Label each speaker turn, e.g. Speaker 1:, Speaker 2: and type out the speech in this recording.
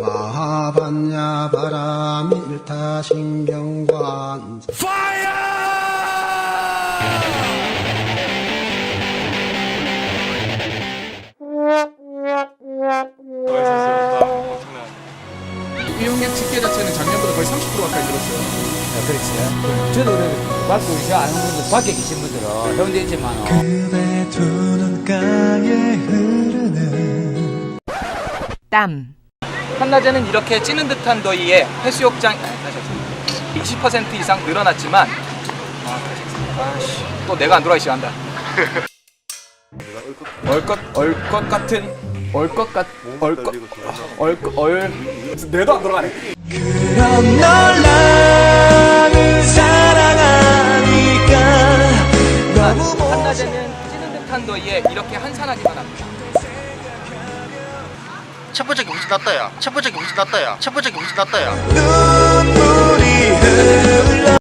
Speaker 1: 마하반야 바람이 일타 신경관
Speaker 2: 이용량 집계 자체는 작년보다 거의 30% 가까이 늘었어요.
Speaker 3: 그렇지. 저도 우리 저 아는 분들, 밖에 계신 분들은 해운대 있지만,
Speaker 4: 그대 두 눈가에 흐르는
Speaker 5: 땀,
Speaker 6: 한낮에는 이렇게 찌는 듯한 더위에 해수욕장 아, 다시 하겠습니다. 20% 이상 늘어났지만 아, 또 내가 안 돌아가기 시작한다. 얼것 얼것 같은 얼것 같 얼것 얼것 얼 내도 안 돌아가네.
Speaker 4: 그럼 널 나는 사랑하니까
Speaker 6: 한낮에는 찌는 듯한 더위에 이렇게 한산하기만 합니다.
Speaker 7: 첫 번째 경신 났다야. 첫 번째 경신 났다야. 첫 번째 경신 났다야.
Speaker 4: 눈물이